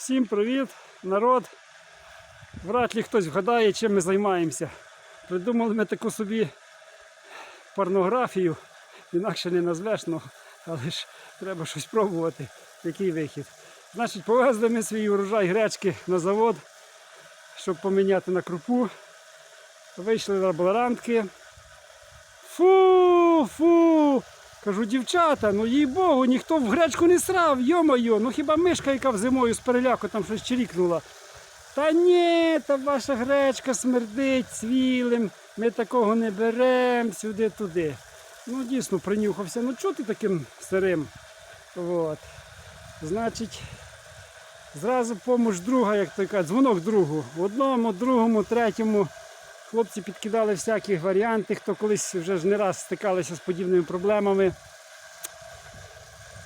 Всім привіт, народ. Вряд ли хтось вгадає, чим ми займаємося. Придумали ми таку собі порнографію, інакше не назвеш, але ж треба щось пробувати. Який вихід. Значить, повезли ми свій урожай гречки на завод, щоб поміняти на крупу. Вийшли на лаборантки. Фу, фу. Кажу, дівчата, ну їй Богу, ніхто в гречку не срав, йо-моє, ну хіба мишка, яка в зимою з переляку там щось чирікнула. Та ні, та ваша гречка смердить цвілим, ми такого не беремо сюди-туди. Ну, дійсно, принюхався. Ну чого ти таким сирим? От. Значить, зразу помощ друга, як то кажуть, дзвонок другу. Одному, другому, третьому. Хлопці підкидали всякі варіанти, хто колись вже ж не раз стикалися з подібними проблемами.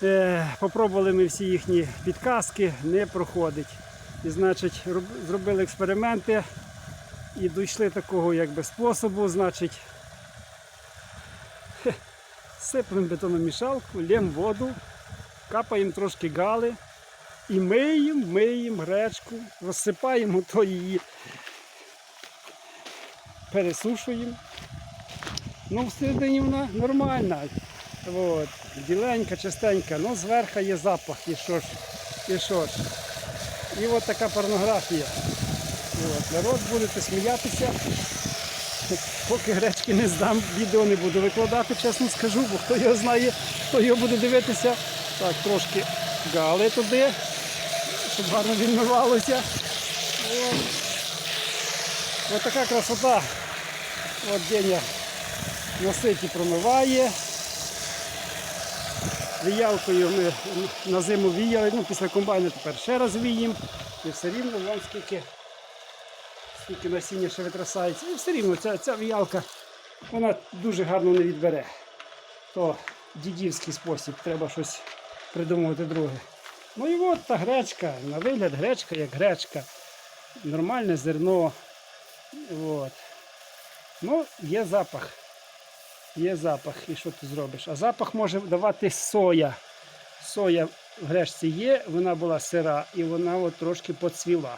Е, попробували ми всі їхні підказки, не проходить. І значить, роб- зробили експерименти і дійшли такого якби способу, значить, хе, сиплемо бетономішалку, лємо воду, капаємо трошки гали і миємо, миємо гречку, розсипаємо то її пересушуємо. Ну, всередині вона нормальна. От. Біленька, чистенька, ну зверху є запах, і що ж, і що ж. І от така порнографія. От. Народ будете сміятися. Поки гречки не здам, відео не буду викладати, чесно скажу, бо хто його знає, хто його буде дивитися. Так, трошки гали туди, щоб гарно відмивалося. Ось така красота. От Деня на ситі промиває. Віялкою ми на зиму віяли, ну після комбайну тепер ще раз віємо. І все рівно вон скільки, скільки насіння ще витрасається. І все рівно ця, ця віялка вона дуже гарно не відбере. То дідівський спосіб, треба щось придумувати друге. Ну і от та гречка, на вигляд гречка як гречка. Нормальне зерно. От. Ну, є запах. Є запах. І що ти зробиш? А запах може давати соя. Соя в грешці є, вона була сира і вона от трошки поцвіла.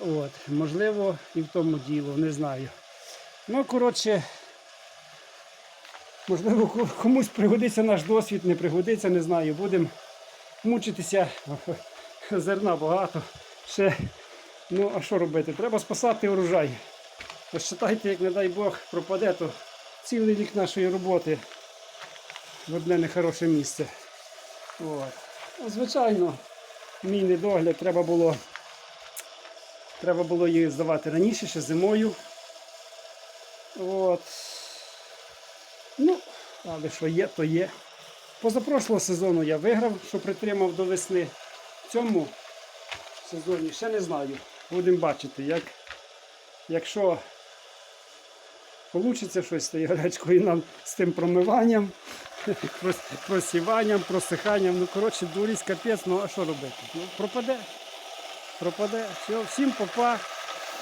От. Можливо, і в тому діло, не знаю. Ну, коротше, можливо, комусь пригодиться наш досвід, не пригодиться, не знаю. Будемо мучитися. Зерна багато. Ще Ну, а що робити? Треба спасати урожай. Посчитайте, як не дай Бог пропаде, то цілий рік нашої роботи в одне нехороше місце. От. Ну, звичайно, мій недогляд треба було. Треба було її здавати раніше, ще зимою. От. Ну, але що є, то є. Позапрошлого сезону я виграв, що притримав до весни. В цьому сезоні ще не знаю. Будемо бачити, як, якщо вийде щось тією гречкою нам з тим промиванням, просіванням, просиханням. Ну, коротше, дурість капець, ну а що робити? Ну, пропаде. Пропаде. Все, всім попа,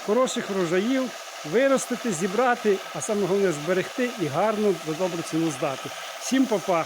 хороших врожаїв, виростити, зібрати, а саме головне зберегти і гарно за добру ціну здати. Всім попа.